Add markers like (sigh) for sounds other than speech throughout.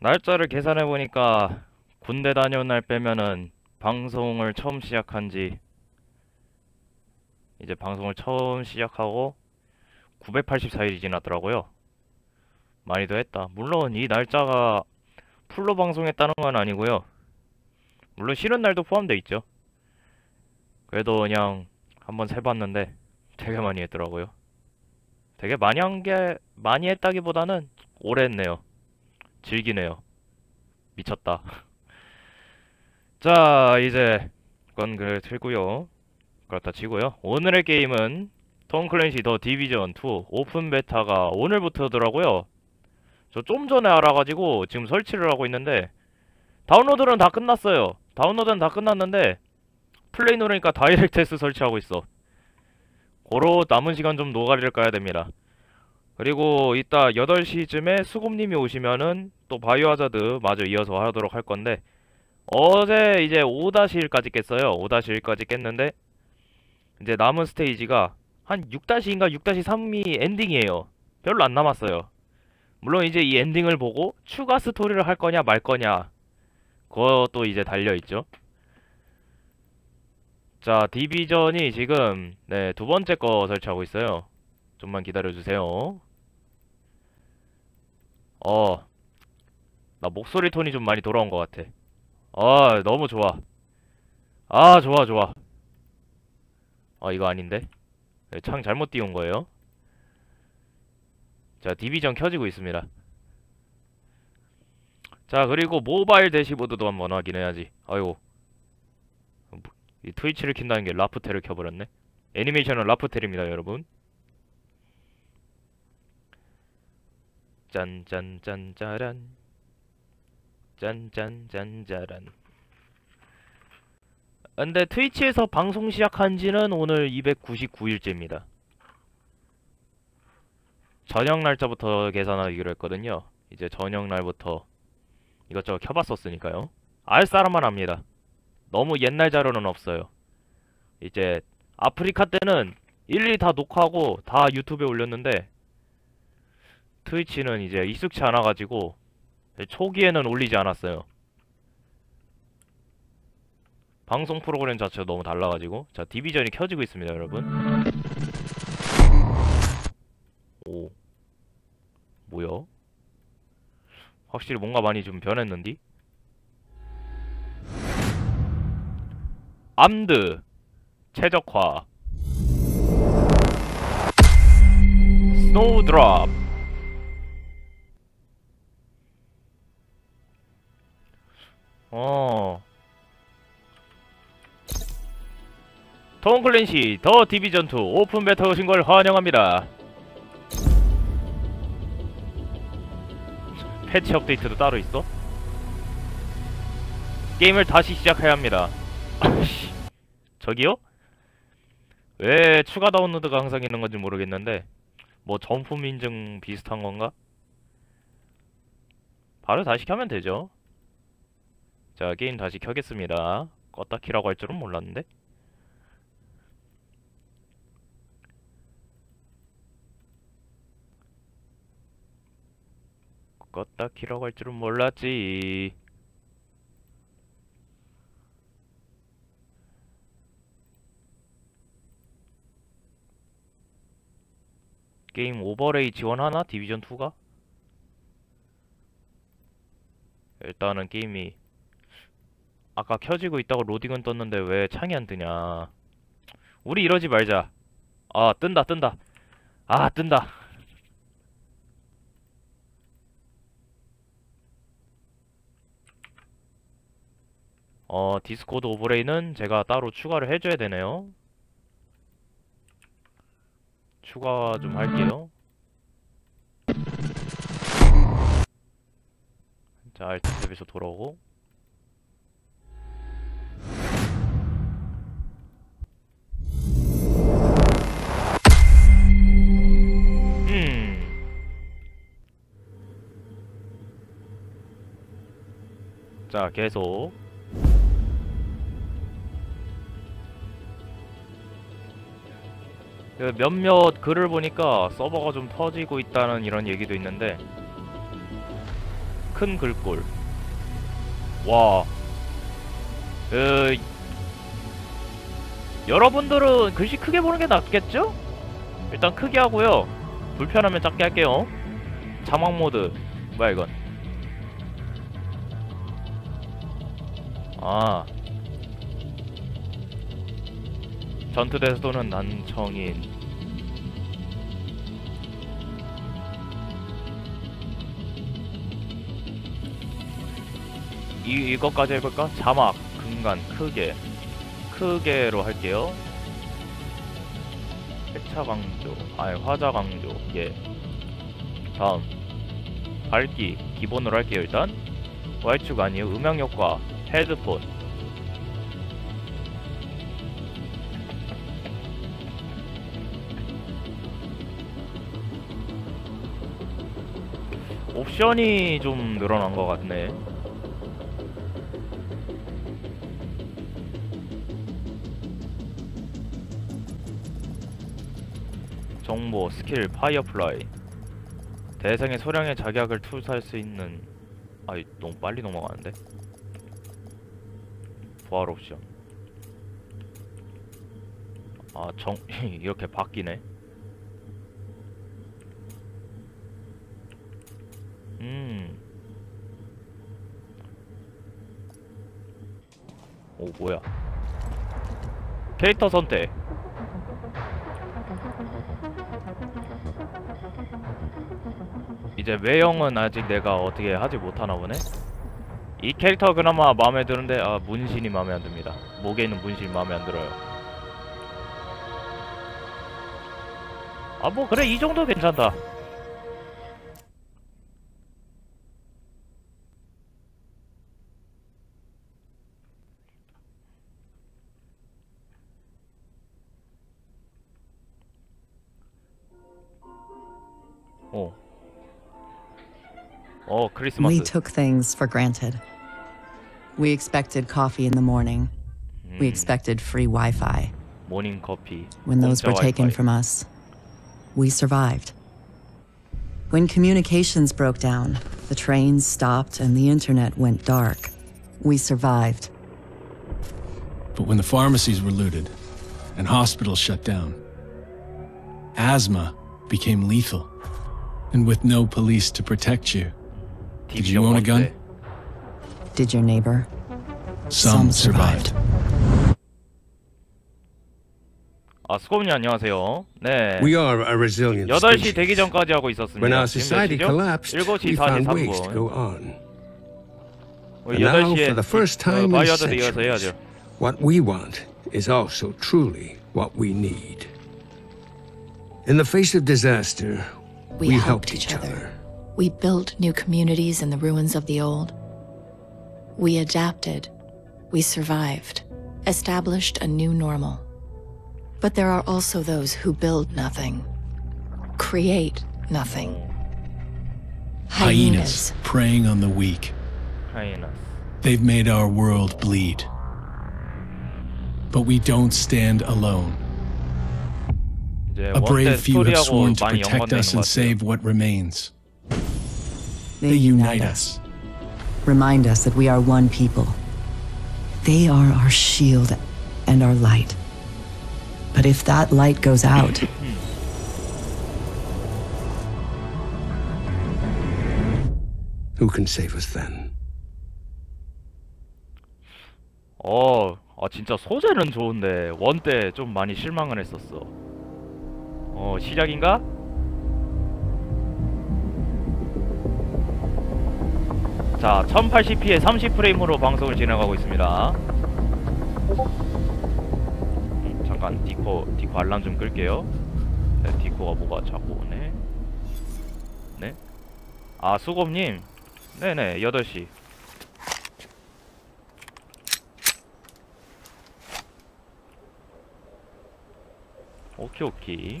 날짜를 계산해보니까 군대 다녀온 날 빼면은 방송을 처음 시작한 지 이제 방송을 처음 시작하고 984일이 지났더라고요. 많이도 했다. 물론 이 날짜가 풀로 방송했다는 건 아니고요. 물론 쉬는 날도 포함되어 있죠. 그래도 그냥 한번 세봤는데 되게 많이 했더라고요. 되게 많이 한 게 많이 했다기보다는 오래 했네요. 즐기네요. 미쳤다. (laughs) 자, 이제 그건 그래 틀고요. 그렇다 치고요. 오늘의 게임은 톰 클랜시 더 디비전 2 오픈 베타가 오늘부터더라고요. 저 좀 전에 알아가지고 지금 설치를 하고 있는데 다운로드는 다 끝났어요. 다운로드는 다 끝났는데 플레이 누르니까 다이렉트스 설치하고 있어. 고로 남은 시간 좀 노가리를 까야 됩니다. 그리고 이따 8시쯤에 수곰님이 오시면은 또 바이오하자드 마저 이어서 하도록 할 건데 어제 이제 5-1까지 깼어요. 5-1까지 깼는데 이제 남은 스테이지가 한 6-2인가 6-3이 엔딩이에요. 별로 안 남았어요. 물론 이제 이 엔딩을 보고 추가 스토리를 할 거냐 말 거냐 그것도 이제 달려있죠. 자, 디비전이 지금 네, 두 번째 거 설치하고 있어요. 좀만 기다려주세요. 어, 나 목소리 톤이 좀 많이 돌아온 것 같아. 아, 너무 좋아. 아, 좋아, 좋아. 아, 이거 아닌데? 네, 창 잘못 띄운 거예요. 자, 디비전 켜지고 있습니다. 자, 그리고 모바일 대시보드도 한번 확인해야지. 아이고. 이 트위치를 킨다는 게 라프텔을 켜버렸네. 애니메이션은 라프텔입니다, 여러분. 짠짠짠짜란. 짠짠짠짜란. 근데 트위치에서 방송 시작한 지는 오늘 299일째입니다. 저녁 날짜부터 계산하기로 했거든요. 이제 저녁 날부터 이것저것 켜봤었으니까요. 알 사람만 합니다. 너무 옛날 자료는 없어요. 이제 아프리카 때는 일일이 다 녹화하고 다 유튜브에 올렸는데 트위치는 이제 익숙치 않아가지고 초기에는 올리지 않았어요. 방송 프로그램 자체가 너무 달라가지고. 자 디비전이 켜지고 있습니다 여러분. 오. 뭐야? 확실히 뭔가 많이 좀 변했는디? 암드. 최적화. 스노우 드롭 어. 톰 클랜시 더 디비전 2 오픈 베타 오신 걸 환영합니다. 패치 업데이트도 따로 있어? 게임을 다시 시작해야 합니다. 저기요? 왜 추가 다운로드가 항상 있는 건지 모르겠는데 뭐 정품 인증 비슷한 건가? 바로 다시 켜면 되죠. 자, 게임 다시 켜겠습니다. 껐다 키라고 할 줄은 몰랐는데. 껐다 키라고 할 줄은 몰랐지. 게임 오버레이 지원하나? 디비전2가? 일단은 게임이 아까 켜지고 있다고 로딩은 떴는데 왜 창이 안 뜨냐? 우리 이러지 말자. 아 뜬다 뜬다. 아 뜬다. 어 디스코드 오버레이는 제가 따로 추가를 해줘야 되네요. 추가 좀 할게요. 자 알트 탭에서 돌아오고 자, 계속. 그 몇몇 글을 보니까 서버가 좀 터지고 있다는 이런 얘기도 있는데 큰 글꼴. 와. 그 여러분들은 글씨 크게 보는 게 낫겠죠? 일단 크게 하고요. 불편하면 작게 할게요. 자막 모드. 뭐야 이건? 아. 전투대소는 난청인. 이, 이것까지 해볼까? 자막, 근간, 크게. 크게로 할게요. 회차 강조, 아니, 화자 강조, 예. 다음. 밝기, 기본으로 할게요, 일단. Y축 아니에요. 음향 효과, 헤드폰. 옵션이 좀 늘어난 것 같네. 정보, 스킬, 파이어플라이. 대상의 소량의 작약을 투사할 수 있는. 아이, 너무 빨리 넘어가는데? 부활 옵션. 아, 정, (laughs) 이렇게 바뀌네. 음. 오, 뭐야. 캐릭터 선택. 이제 외형은 아직 내가 어떻게 하지 못하나 보네? 이 캐릭터 그나마 마음에 드는데, 아, 문신이 마음에 안 듭니다. 목에 있는 문신이 마음에 안 들어요. 아, 뭐, 그래, 이 정도 괜찮다. 어. 어, 크리스마스. We took things for granted. We expected coffee in the morning. We expected free Wi Fi. Morning coffee. When those were taken from us, we survived. When communications broke down, the trains stopped and the internet went dark, we survived. But when the pharmacies were looted and hospitals shut down, asthma became lethal. And with no police to protect you, did you own a gun? 번째. Did your neighbor? some, Some survived. survived. 아, 수고님 안녕하세요. 네. We are a resilient 8시 species. 대기 전까지 하고 있었습니다. When our 지금 society 몇 시죠? collapsed, 7시 we found ways to 43분. go on. 우리 And now, 8시에 for the first 어, time in 바이오하자드 이어서 centuries, 해야죠. what we want is also truly what we need. In the face of disaster, We, we, helped each other. We built new communities in the ruins of the old. We adapted. We survived, established a new normal. But there are also those who build nothing, create nothing. Hyenas, Hyenas preying on the weak. Hyenas. They've made our world bleed. But we don't stand alone. A brave few have sworn to protect us and save what remains. They unite us Remind us that we are one people. They are our shield and our light. But if that light goes out, (laughs) who can save us then? 어, 아 진짜 소재는 좋은데 원 때 좀 많이 실망을 했었어. 어, 시작인가? 자, 1080p에 30프레임으로 방송을 진행하고 있습니다. 음, 잠깐 디코 디코 알람 좀 끌게요. 네, 디코가 뭐가 자꾸 오네. 네? 아, 수곰님. 네네, 8시. 오케이 오케이.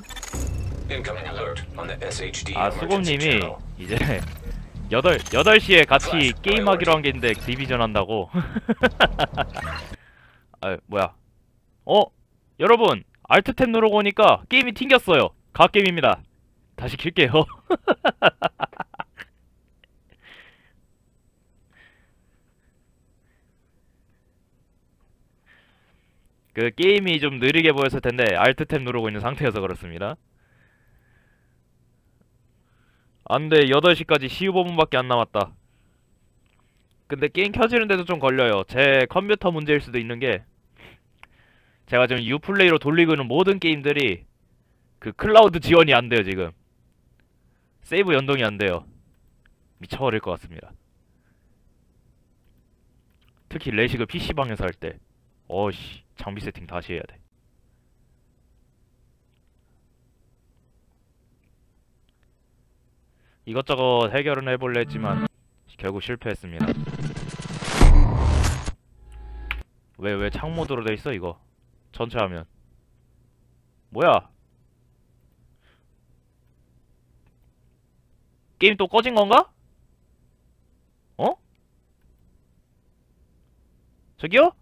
Incoming alert on the SHD 아 수곰님이. 이제 8, 8시에 같이 게임하기로 한 게 있는데 디비전 한다고? (laughs) 아 뭐야? 어? 여러분 알트탭 누르고 오니까 게임이 튕겼어요. 갓게임입니다. 다시 킬게요. (laughs) 그 게임이 좀 느리게 보였을 텐데 알트탭 누르고 있는 상태여서 그렇습니다. 안돼 8시까지 15분밖에 안 남았다. 근데 게임 켜지는데도 좀 걸려요. 제 컴퓨터 문제일 수도 있는 게 제가 지금 유플레이로 돌리고 있는 모든 게임들이 그 클라우드 지원이 안 돼요 지금. 세이브 연동이 안 돼요. 미쳐버릴 것 같습니다. 특히 레식을 PC방에서 할 때. 어씨, 장비 세팅 다시 해야 돼. 이것저것 해결은 해볼래 했지만 결국 실패했습니다. 왜, 왜 창모드로 돼 있어, 이거? 전체 화면. 뭐야? 게임 또 꺼진 건가? 어? 저기요?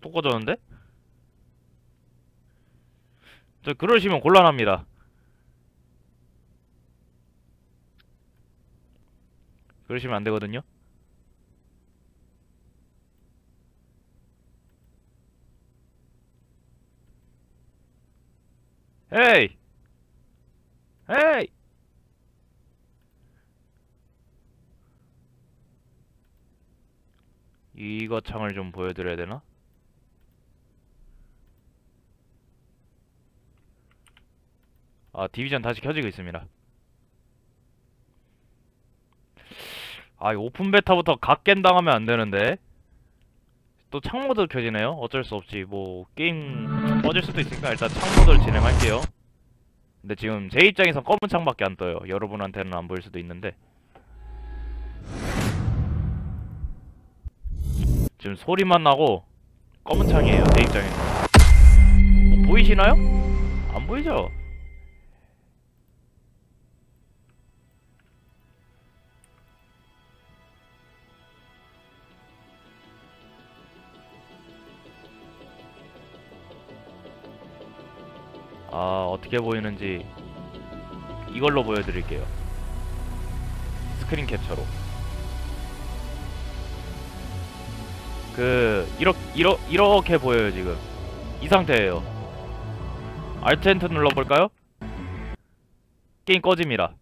또 꺼졌는데? 저 그러시면 곤란합니다. 그러시면 안 되거든요. 헤이! 헤이! 이거 창을 좀 보여드려야 되나? 아, 디비전 다시 켜지고 있습니다. 아, 이 오픈 베타부터 갓겜 당하면 안 되는데. 또 창모드 켜지네요. 어쩔 수 없지. 뭐 게임 꺼질 수도 있으니까 일단 창모드를 진행할게요. 근데 지금 제 입장에선 검은 창밖에 안 떠요. 여러분한테는 안 보일 수도 있는데. 지금 소리만 나고 검은 창이에요. 제 입장에서. 뭐 보이시나요? 안 보이죠? 아, 어떻게 보이는지 이걸로 보여드릴게요. 스크린 캡처로. 그, 이렇게, 이러, 이렇게 보여요, 지금. 이 상태예요. 알트 엔터 눌러볼까요? 게임 꺼집니다.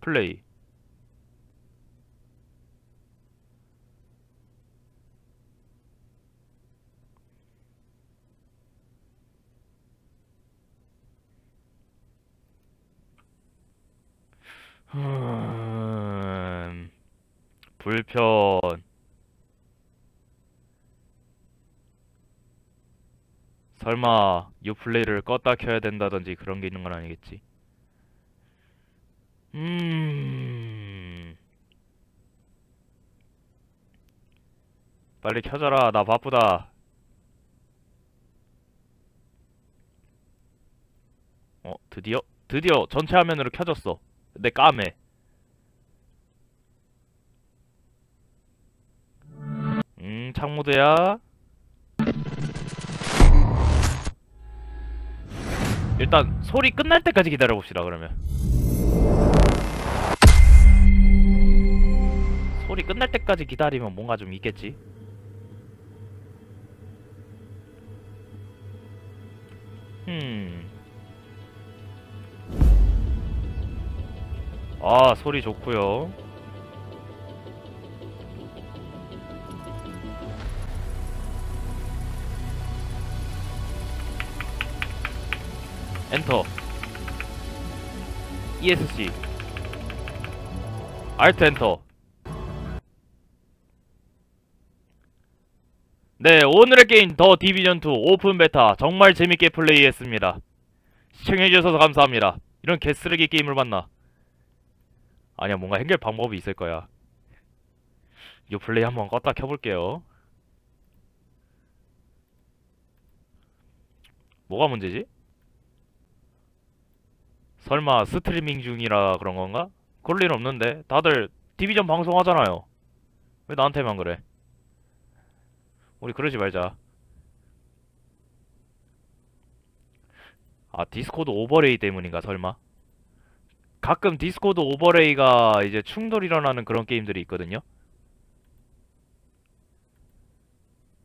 플레이. 음... 불편. 설마 유플레이를 껐다 켜야 된다든지 그런 게 있는 건 아니겠지? 음... 빨리 켜져라. 나 바쁘다. 어, 드디어? 드디어 전체 화면으로 켜졌어. 내 까매. 음, 창모드야. 일단 소리 끝날 때까지 기다려 봅시다. 그러면. 소리 끝날 때까지 기다리면 뭔가 좀 있겠지. 음. 아, 소리 좋고요. 엔터. ESC. 알트 엔터. 네, 오늘의 게임 더 디비전 2 오픈 베타 정말 재밌게 플레이했습니다. 시청해주셔서 감사합니다. 이런 개쓰레기 게임을 만나. 아니야 뭔가 해결 방법이 있을 거야 요 플레이 한번 껐다 켜볼게요 뭐가 문제지? 설마 스트리밍 중이라 그런 건가? 그럴 일 없는데 다들 디비전 방송하잖아요 왜 나한테만 그래 우리 그러지 말자 아 디스코드 오버레이 때문인가 설마? 가끔 디스코드 오버레이가 이제 충돌 일어나는 그런 게임들이 있거든요.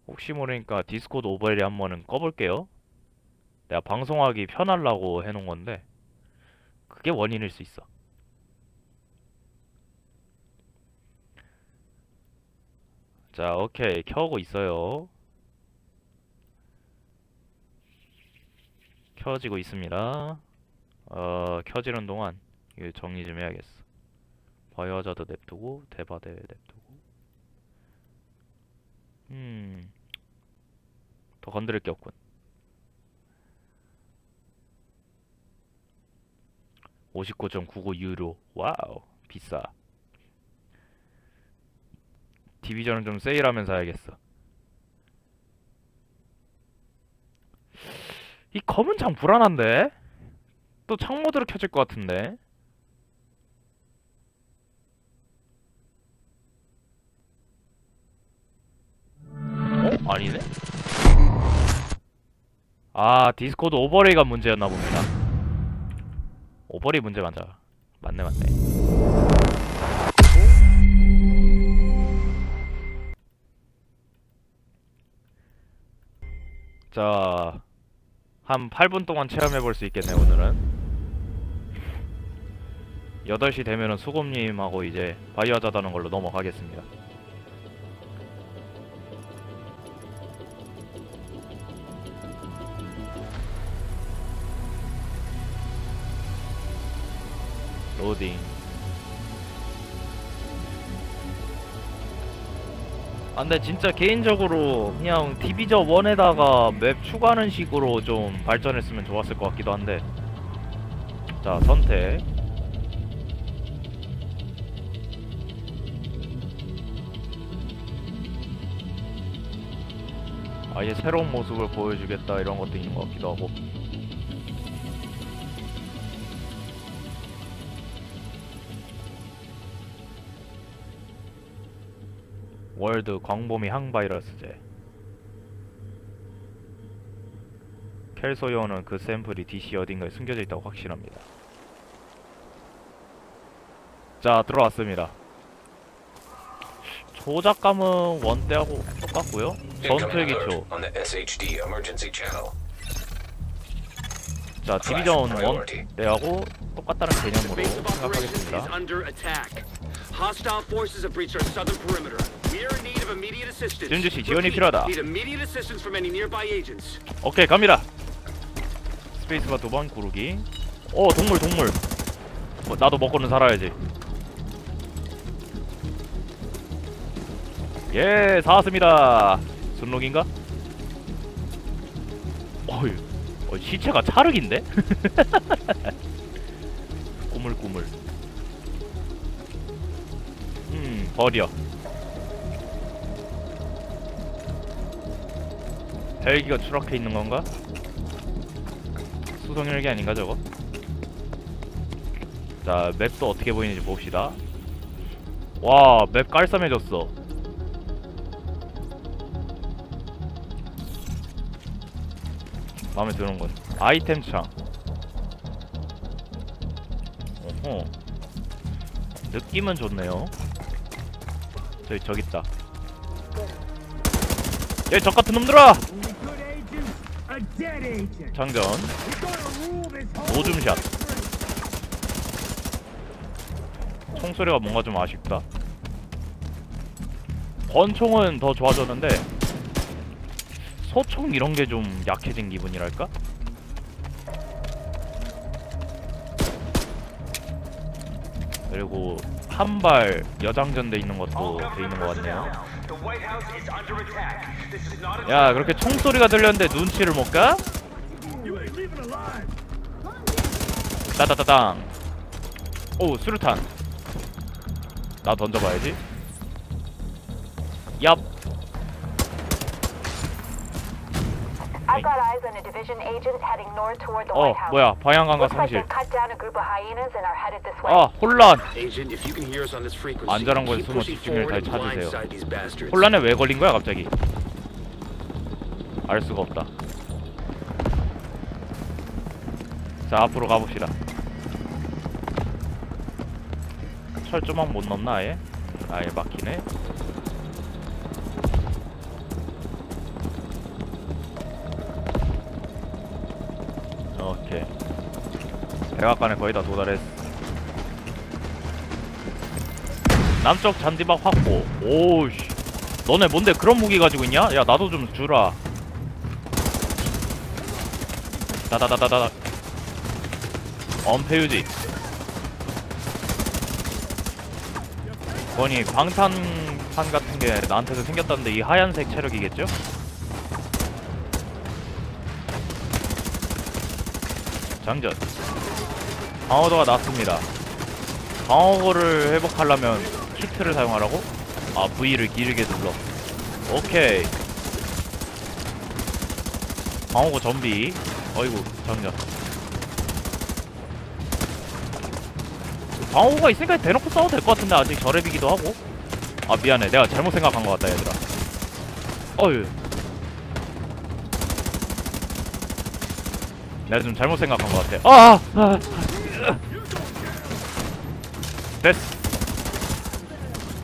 혹시 모르니까 디스코드 오버레이 한번은 꺼볼게요. 내가 방송하기 편하려고 해놓은 건데 그게 원인일 수 있어. 자, 오케이. 켜고 있어요. 켜지고 있습니다. 어, 켜지는 동안 이거 정리 좀 해야겠어. 바이오하자드 냅두고 대바대 냅두고. 음. 더 건드릴 게 없군. 59.99 유로. 와우. 비싸. 디비전은 좀 세일하면 사야겠어. 이 검은 장 불안한데? 또 창모드로 켜질 것 같은데? 아니네? 아, 디스코드 오버레이가 문제였나 봅니다. 오버레이 문제 맞아. 맞네, 맞네. 자, 한 8분 동안 체험해 볼 수 있겠네, 오늘은. 8시 되면은 수곰님하고 이제 바이오하자다는 걸로 넘어가겠습니다. 로딩. 아 근데 진짜 개인적으로 그냥 디비저 1에다가 맵 추가하는 식으로 좀 발전했으면 좋았을 것 같기도 한데. 자 선택. 아예 새로운 모습을 보여주겠다 이런 것도 있는 것 같기도 하고 월드 광범위 항바이러스제 켈소요는 그 샘플이 DC 어딘가에 숨겨져 있다고 확신합니다. 자 들어왔습니다. 조작감은 원대하고 똑같고요. 전투의 기초. 자 디비전 Priority. 1 때하고 똑같다는 개념으로 생각하겠습니다. 준주 씨, 지원이 필요하다. Need immediate assistance from any nearby agents. 오케이 갑니다. 스페이스바 두 번 구르기. 오 동물 동물. 뭐, 나도 먹고는 살아야지. 예 사왔습니다. 순록인가? 어휴, 어, 시체가 찰흙인데? 꾸물꾸물. 음 버려. 헬기가 추락해 있는 건가? 수송 헬기 아닌가 저거? 자 맵도 어떻게 보이는지 봅시다. 와 맵 깔쌈해졌어. 마음에 드는군. 아이템 창. 어허. 느낌은 좋네요. 저기 저기 있다. 얘적 같은 놈들아! 장전. 오줌샷. 총소리가 뭔가 좀 아쉽다. 권총은 더 좋아졌는데 소총 이런 게 좀 약해진 기분이랄까? 그리고 한 발 여장전돼 있는 것도 돼 있는 것 같네요. 야 그렇게 총소리가 들렸는데 눈치를 못 가? 따다다당. 오 수류탄. 나 던져봐야지. 얍 I've got eyes on a division agent heading north toward the 어 White House. 뭐야 like 상실. 아 혼란 Agent, if you can hear us on this frequency, 안전한 곳에 keep 숨어 다해 and 찾으세요. blindside these bastards. 혼란에 왜 걸린 거야 갑자기 알 수가 없다 자 앞으로 가봅시다 철조망 못 넘나 아예? 아예 막히네 백악관에 거의 다 도달했어 남쪽 잔디막 확보. 오우씨. 너네 뭔데 그런 무기 가지고 있냐? 야 나도 좀 주라. 다다다다다. 엄폐유지. 뭐니 방탄판 같은 게 나한테도 생겼다는데 이 하얀색 체력이겠죠? 장전 방어도가 낮습니다. 방어구를 회복하려면 키트를 사용하라고? 아 V를 길게 눌러. 오케이. 방어구 전비. 어이구 장전 방어구가 있으니까 대놓고 싸워도 될 것 같은데 아직 저랩이기도 하고. 아 미안해. 내가 잘못 생각한 것 같다 얘들아. 어휴. 내가 좀 잘못 생각한 것 같아. 아! 아! 됐어.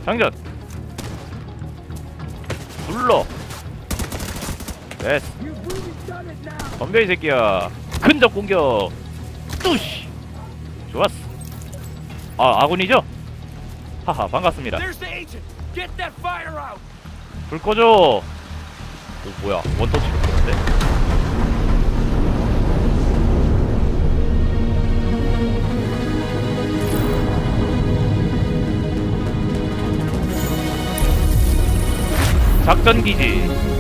장전. 불러. 됐어. 덤벼 이 새끼야. 근접 공격. 뚜시. 좋았어. 아 아군이죠? 하하 반갑습니다. 불 꺼줘. 오 뭐야. 원터치로 끄는데? 작전기지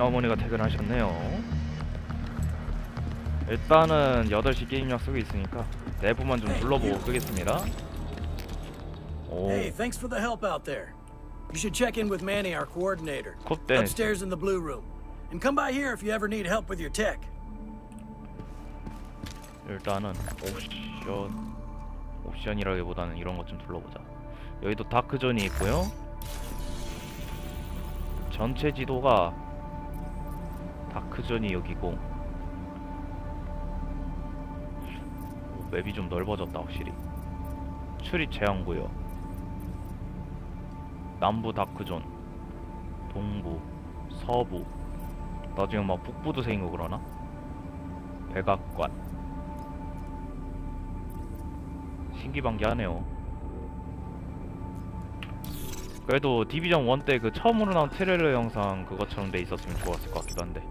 어머니가 퇴근하셨네요 일단은 8시 게임 약속이 있으니까 내부만 좀 둘러보고 끄겠습니다 오 Hey, thanks for the help out there. You should check in with Manny, our coordinator. 콧대 Upstairs in the blue room. And come by here if you ever need help with your tech. 일단은 옵션 옵션이라기보다는 이런 것 좀 둘러보자 여기도 다크존이 있고요 전체 지도가 다크존이 여기고. 오, 맵이 좀 넓어졌다 확실히. 출입 제한구요. 남부 다크존. 동부. 서부. 나중에 막 북부도 생기고 그러나? 백악관. 신기반기하네요. 그래도 디비전 1 때 그 처음으로 나온 트레일러 영상 그것처럼 돼 있었으면 좋았을 것 같기도 한데.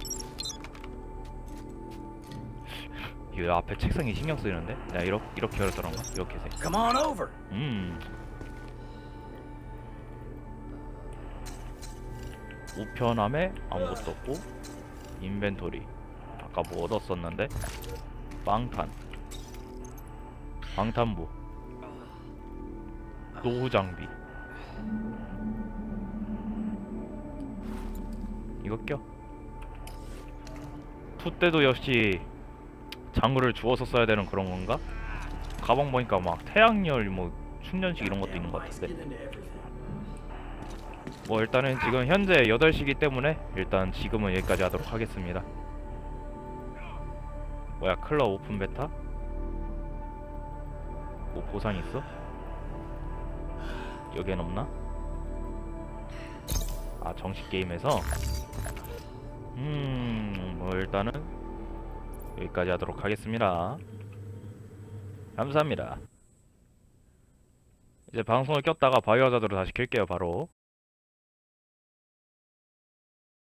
(laughs) 이 앞에 책상이 신경 쓰이는데? 내가 이렇게 이렇게 열었더란가? 이렇게 세. Come on over. 음. 우편함에 아무것도 없고 인벤토리 아까 뭐 얻었었는데 빵탄 방탄부 노후 장비 이거 껴. 투 때도 역시 장구를 주워서 써야 되는 그런 건가? 가방 보니까 막 태양열 뭐 충전식 이런 것도 있는 것 같은데. 뭐 일단은 지금 현재 8시기 때문에 일단 지금은 여기까지 하도록 하겠습니다 뭐야 클럽 오픈 베타? 뭐 보상 있어? 여기엔 없나? 아 정식 게임에서? 음뭐 일단은 여기까지 하도록 하겠습니다 감사합니다 이제 방송을 꼈다가 바이오하자드로 다시 켤게요 바로